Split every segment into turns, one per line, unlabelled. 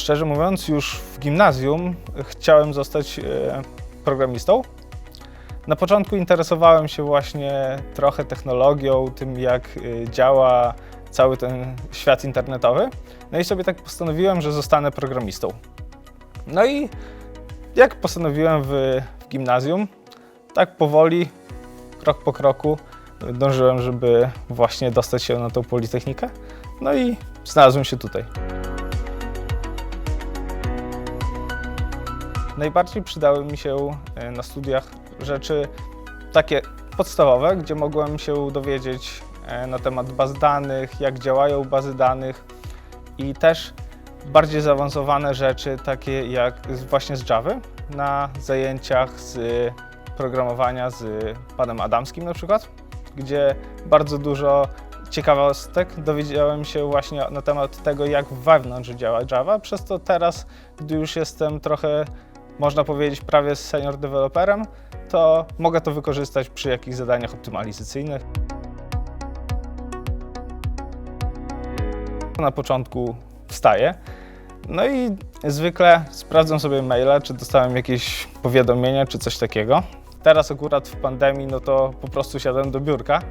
Szczerze mówiąc, już w gimnazjum chciałem zostać e, programistą. Na początku interesowałem się właśnie trochę technologią, tym jak e, działa cały ten świat internetowy. No i sobie tak postanowiłem, że zostanę programistą. No i jak postanowiłem w, w gimnazjum, tak powoli, krok po kroku dążyłem, żeby właśnie dostać się na tą politechnikę. No i znalazłem się tutaj. Najbardziej przydały mi się e, na studiach rzeczy takie podstawowe, gdzie mogłem się dowiedzieć e, na temat baz danych, jak działają bazy danych i też bardziej zaawansowane rzeczy, takie jak właśnie z Java na zajęciach z programowania z panem Adamskim na przykład, gdzie bardzo dużo ciekawostek dowiedziałem się właśnie na temat tego, jak wewnątrz działa Java. Przez to teraz, gdy już jestem trochę można powiedzieć, prawie senior deweloperem, to mogę to wykorzystać przy jakichś zadaniach optymalizacyjnych. Na początku wstaję, no i zwykle sprawdzam sobie maile, czy dostałem jakieś powiadomienia, czy coś takiego. Teraz akurat w pandemii, no to po prostu siadam do biurka.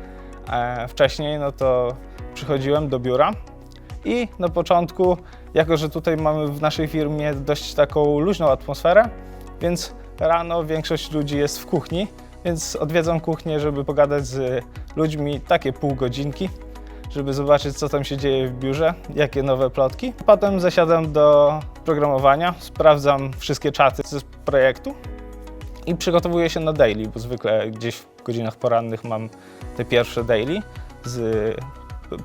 E, wcześniej, no to przychodziłem do biura i na początku, jako że tutaj mamy w naszej firmie dość taką luźną atmosferę, więc rano większość ludzi jest w kuchni, więc odwiedzam kuchnię, żeby pogadać z ludźmi takie pół godzinki, żeby zobaczyć, co tam się dzieje w biurze, jakie nowe plotki. Potem zasiadam do programowania, sprawdzam wszystkie czaty z projektu i przygotowuję się na daily, bo zwykle gdzieś w godzinach porannych mam te pierwsze daily z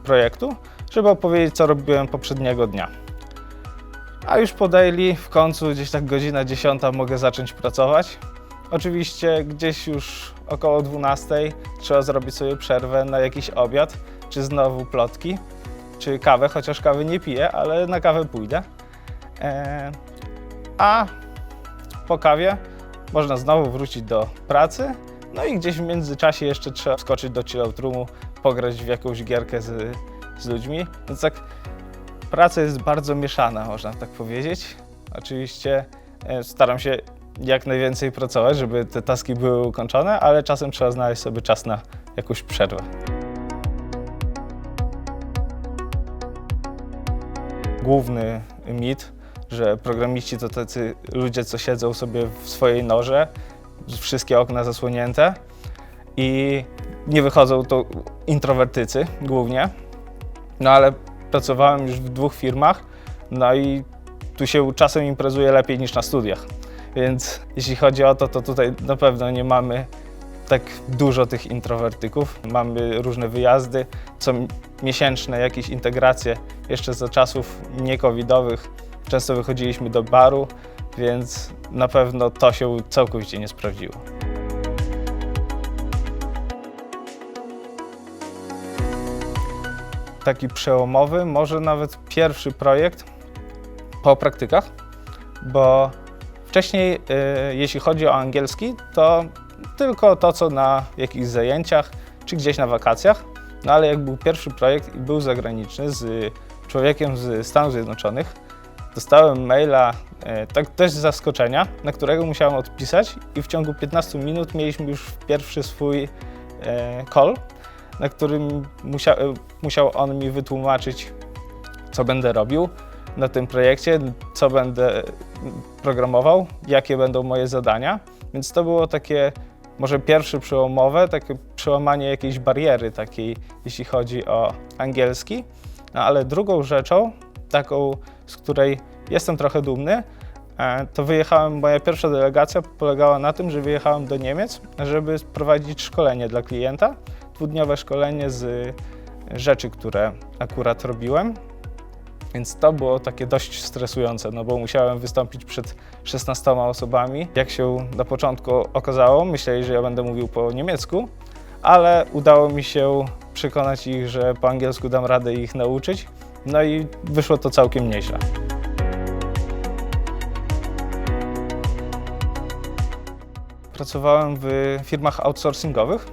projektu, żeby opowiedzieć, co robiłem poprzedniego dnia. A już po daily, w końcu gdzieś tak godzina 10 mogę zacząć pracować. Oczywiście gdzieś już około 12 trzeba zrobić sobie przerwę na jakiś obiad, czy znowu plotki, czy kawę, chociaż kawy nie piję, ale na kawę pójdę. E, a po kawie można znowu wrócić do pracy, no i gdzieś w międzyczasie jeszcze trzeba skoczyć do chillout roomu, pograć w jakąś gierkę z, z ludźmi. Więc tak praca jest bardzo mieszana, można tak powiedzieć. Oczywiście e, staram się jak najwięcej pracować, żeby te taski były ukończone, ale czasem trzeba znaleźć sobie czas na jakąś przerwę. Główny mit, że programiści to tacy ludzie, co siedzą sobie w swojej norze, wszystkie okna zasłonięte i nie wychodzą to introwertycy głównie. No ale pracowałem już w dwóch firmach, no i tu się czasem imprezuje lepiej niż na studiach. Więc jeśli chodzi o to, to tutaj na pewno nie mamy tak dużo tych introwertyków. Mamy różne wyjazdy, co miesięczne jakieś integracje. Jeszcze za czasów niekowidowych często wychodziliśmy do baru, więc na pewno to się całkowicie nie sprawdziło. Taki przełomowy, może nawet pierwszy projekt po praktykach, bo wcześniej, y, jeśli chodzi o angielski, to tylko to, co na jakichś zajęciach czy gdzieś na wakacjach. No ale jak był pierwszy projekt i był zagraniczny z człowiekiem z Stanów Zjednoczonych, dostałem maila, e, tak dość z zaskoczenia, na którego musiałem odpisać i w ciągu 15 minut mieliśmy już pierwszy swój e, call, na którym musia, e, musiał on mi wytłumaczyć, co będę robił na tym projekcie, co będę programował, jakie będą moje zadania. Więc to było takie może pierwsze przełomowe, takie przełamanie jakiejś bariery takiej, jeśli chodzi o angielski. No ale drugą rzeczą, taką, z której jestem trochę dumny, e, to wyjechałem, moja pierwsza delegacja polegała na tym, że wyjechałem do Niemiec, żeby prowadzić szkolenie dla klienta, dwudniowe szkolenie z rzeczy, które akurat robiłem. Więc to było takie dość stresujące, no bo musiałem wystąpić przed 16 osobami. Jak się na początku okazało, myśleli, że ja będę mówił po niemiecku, ale udało mi się przekonać ich, że po angielsku dam radę ich nauczyć. No i wyszło to całkiem nieźle. Pracowałem w firmach outsourcingowych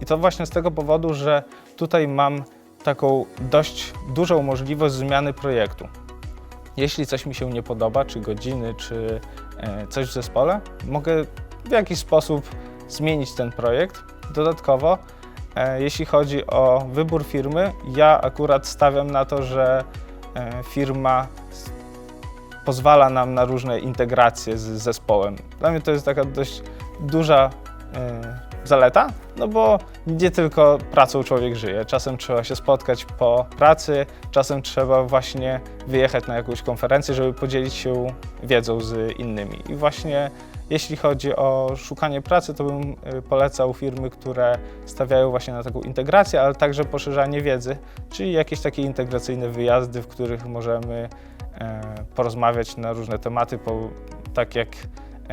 i to właśnie z tego powodu, że tutaj mam taką dość dużą możliwość zmiany projektu. Jeśli coś mi się nie podoba, czy godziny, czy e, coś w zespole, mogę w jakiś sposób zmienić ten projekt. Dodatkowo, e, jeśli chodzi o wybór firmy, ja akurat stawiam na to, że e, firma pozwala nam na różne integracje z zespołem. Dla mnie to jest taka dość duża zaleta, no bo nie tylko pracą człowiek żyje. Czasem trzeba się spotkać po pracy, czasem trzeba właśnie wyjechać na jakąś konferencję, żeby podzielić się wiedzą z innymi. I właśnie jeśli chodzi o szukanie pracy, to bym y, polecał firmy, które stawiają właśnie na taką integrację, ale także poszerzanie wiedzy, czyli jakieś takie integracyjne wyjazdy, w których możemy e, porozmawiać na różne tematy, tak jak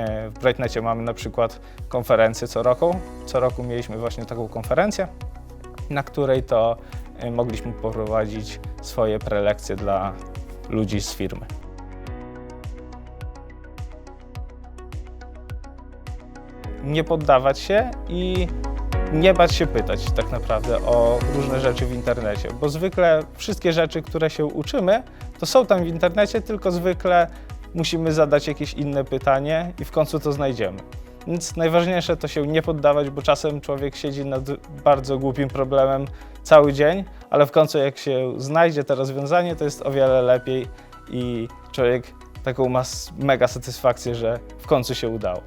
w Brightnecie mamy na przykład konferencję co roku. Co roku mieliśmy właśnie taką konferencję, na której to e, mogliśmy poprowadzić swoje prelekcje dla ludzi z firmy. Nie poddawać się i nie bać się pytać tak naprawdę o różne rzeczy w internecie, bo zwykle wszystkie rzeczy, które się uczymy, to są tam w internecie, tylko zwykle musimy zadać jakieś inne pytanie i w końcu to znajdziemy. Więc najważniejsze to się nie poddawać, bo czasem człowiek siedzi nad bardzo głupim problemem cały dzień, ale w końcu jak się znajdzie to rozwiązanie, to jest o wiele lepiej i człowiek taką ma mega satysfakcję, że w końcu się udało.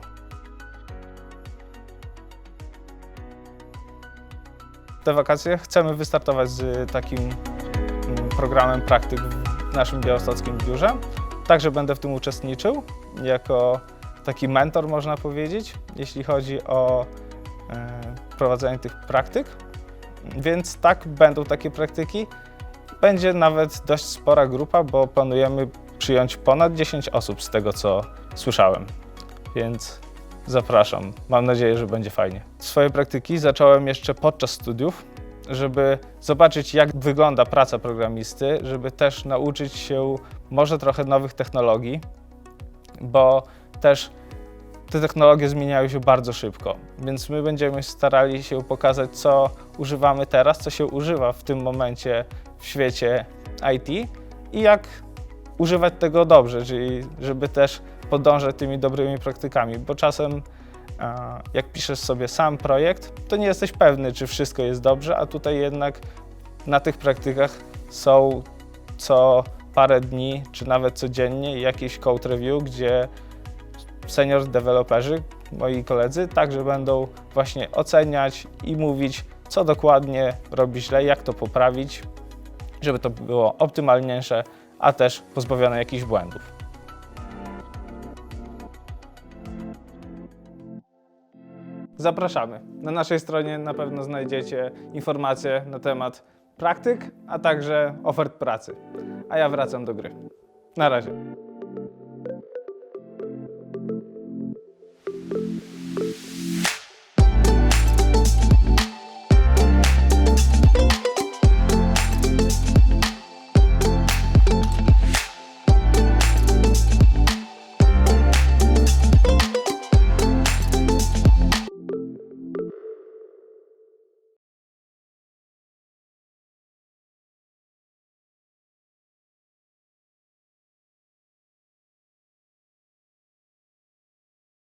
Te wakacje chcemy wystartować z takim mm, programem praktyk w naszym białostockim biurze. Także będę w tym uczestniczył jako taki mentor, można powiedzieć, jeśli chodzi o e, prowadzenie tych praktyk. Więc tak, będą takie praktyki. Będzie nawet dość spora grupa, bo planujemy przyjąć ponad 10 osób z tego, co słyszałem. Więc zapraszam. Mam nadzieję, że będzie fajnie. Swoje praktyki zacząłem jeszcze podczas studiów, żeby zobaczyć, jak wygląda praca programisty, żeby też nauczyć się może trochę nowych technologii, bo też te technologie zmieniają się bardzo szybko, więc my będziemy starali się pokazać, co używamy teraz, co się używa w tym momencie w świecie IT i jak używać tego dobrze, czyli żeby też podążać tymi dobrymi praktykami, bo czasem jak piszesz sobie sam projekt, to nie jesteś pewny, czy wszystko jest dobrze, a tutaj jednak na tych praktykach są co parę dni, czy nawet codziennie jakieś code review, gdzie senior deweloperzy, moi koledzy, także będą właśnie oceniać i mówić, co dokładnie robi źle, jak to poprawić, żeby to było optymalniejsze, a też pozbawione jakichś błędów. Zapraszamy. Na naszej stronie na pewno znajdziecie informacje na temat praktyk, a także ofert pracy. A ja wracam do gry. Na razie.